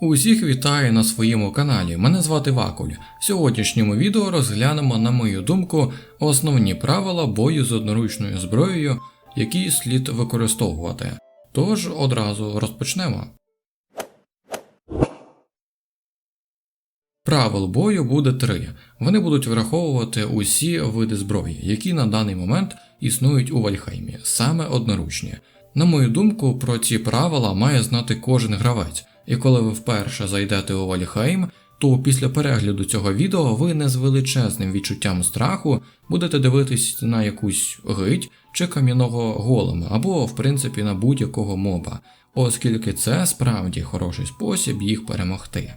Усіх вітаю на своєму каналі. Мене звати Вакуль. В сьогоднішньому відео розглянемо, на мою думку, основні правила бою з одноручною зброєю, які слід використовувати. Тож одразу розпочнемо. Правил бою буде три. Вони будуть враховувати усі види зброї, які на даний момент існують у Вальхеймі, саме одноручні. На мою думку, про ці правила має знати кожен гравець, і коли ви вперше зайдете у Вальхейм, то після перегляду цього відео ви не з величезним відчуттям страху будете дивитись на якусь гить чи кам'яного голема, або в принципі на будь-якого моба, оскільки це справді хороший спосіб їх перемогти.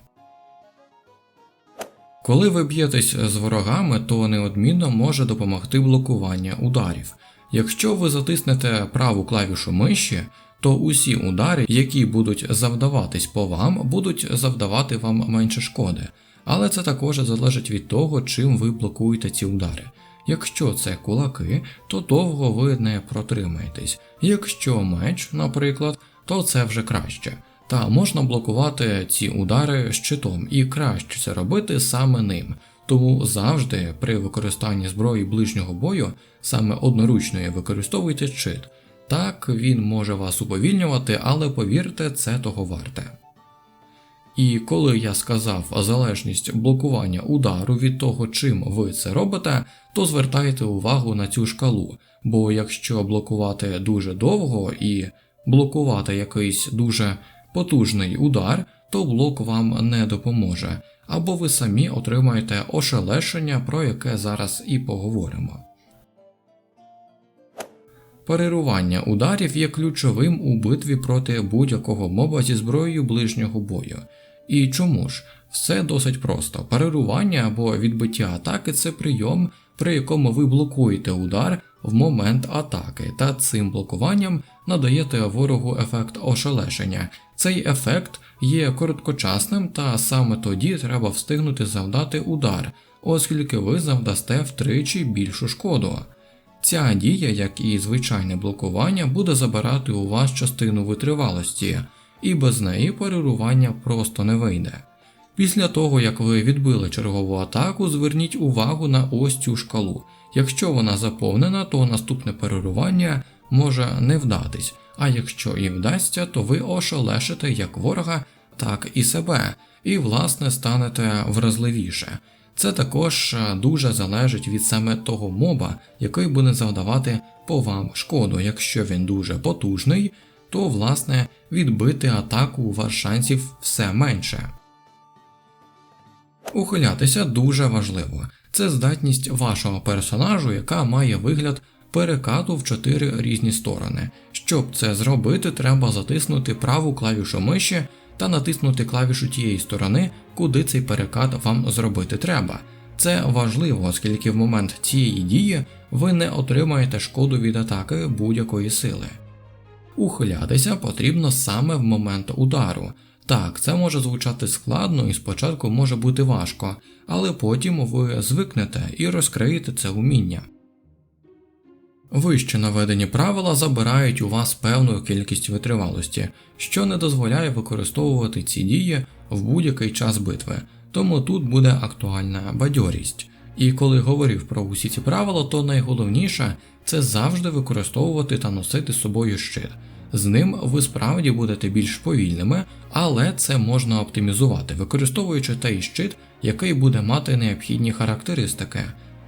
Коли ви б'єтесь з ворогами, то неодмінно може допомогти блокування ударів. Якщо ви затиснете праву клавішу миші, то усі удари, які будуть завдаватись по вам, будуть завдавати вам менше шкоди. Але це також залежить від того, чим ви блокуєте ці удари. Якщо це кулаки, то довго ви не протримаєтесь. Якщо меч, наприклад, то це вже краще. Та можна блокувати ці удари щитом, і краще це робити саме ним. Тому завжди при використанні зброї ближнього бою, саме одноручної, використовуйте щит. Так, він може вас уповільнювати, але повірте, це того варте. І коли я сказав залежність блокування удару від того, чим ви це робите, то звертайте увагу на цю шкалу, бо якщо блокувати дуже довго і блокувати якийсь дуже потужний удар, то блок вам не допоможе, або ви самі отримаєте ошелешення, про яке зараз і поговоримо. Парирування ударів є ключовим у битві проти будь-якого моба зі зброєю ближнього бою. І чому ж? Все досить просто. Парирування або відбиття атаки це прийом, при якому ви блокуєте удар в момент атаки, та цим блокуванням надаєте ворогу ефект ошелешення. Цей ефект є короткочасним, та саме тоді треба встигнути завдати удар, оскільки ви завдасте втричі більшу шкоду. Ця дія, як і звичайне блокування, буде забирати у вас частину витривалості, і без неї парирування просто не вийде. Після того, як ви відбили чергову атаку, зверніть увагу на ось цю шкалу. Якщо вона заповнена, то наступне парирування може не вдатись, а якщо і вдасться, то ви ошелешите як ворога, так і себе, і, власне, станете вразливіше. Це також дуже залежить від саме того моба, який буде завдавати по вам шкоду. Якщо він дуже потужний, то власне відбити атаку у вас шансів все менше. Ухилятися дуже важливо. Це здатність вашого персонажу, яка має вигляд перекату в чотири різні сторони. Щоб це зробити, треба затиснути праву клавішу миші та натиснути клавішу тієї сторони, куди цей перекат вам зробити треба. Це важливо, оскільки в момент цієї дії ви не отримаєте шкоду від атаки будь-якої сили. Ухилятися потрібно саме в момент удару. Так, це може звучати складно і спочатку може бути важко, але потім ви звикнете і розкриєте це уміння. Вище наведені правила забирають у вас певну кількість витривалості, що не дозволяє використовувати ці дії в будь-який час битви, тому тут буде актуальна бадьорість. І коли говорив про усі ці правила, то найголовніше це завжди використовувати та носити з собою щит. З ним ви справді будете більш повільними, але це можна оптимізувати, використовуючи той щит, який буде мати необхідні характеристики.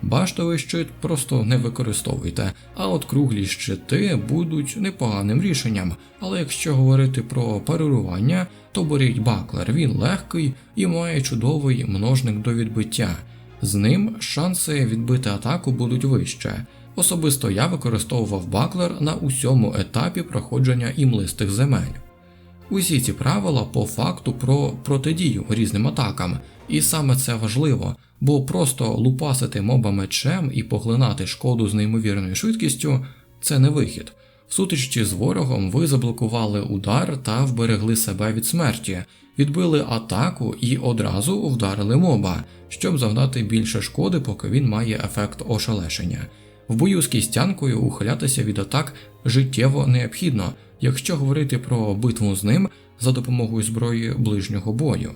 Баштовий щит просто не використовуйте, а от круглі щити будуть непоганим рішенням. Але якщо говорити про парирування, то беріть баклер, він легкий і має чудовий множник до відбиття. З ним шанси відбити атаку будуть вище. Особисто я використовував баклер на усьому етапі проходження імлистих земель. Усі ці правила по факту про протидію різним атакам, і саме це важливо, бо просто лупасити моба мечем і поглинати шкоду з неймовірною швидкістю це не вихід. В сутичці з ворогом ви заблокували удар та вберегли себе від смерті, відбили атаку і одразу вдарили моба, щоб завдати більше шкоди, поки він має ефект ошелешення. В бою з кістянкою ухилятися від атак життєво необхідно, якщо говорити про битву з ним за допомогою зброї ближнього бою.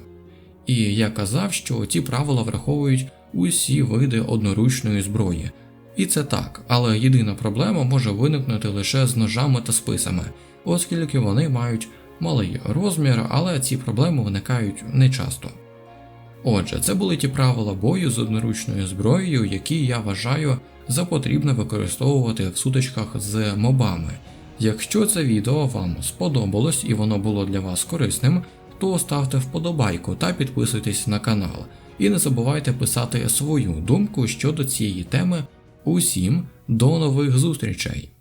І я казав, що ці правила враховують усі види одноручної зброї. І це так, але єдина проблема може виникнути лише з ножами та списами, оскільки вони мають малий розмір, але ці проблеми виникають нечасто. Отже, це були ті правила бою з одноручною зброєю, які я вважаю за потрібне використовувати в сутичках з мобами. Якщо це відео вам сподобалось і воно було для вас корисним, то ставте вподобайку та підписуйтесь на канал. І не забувайте писати свою думку щодо цієї теми. Усім до нових зустрічей!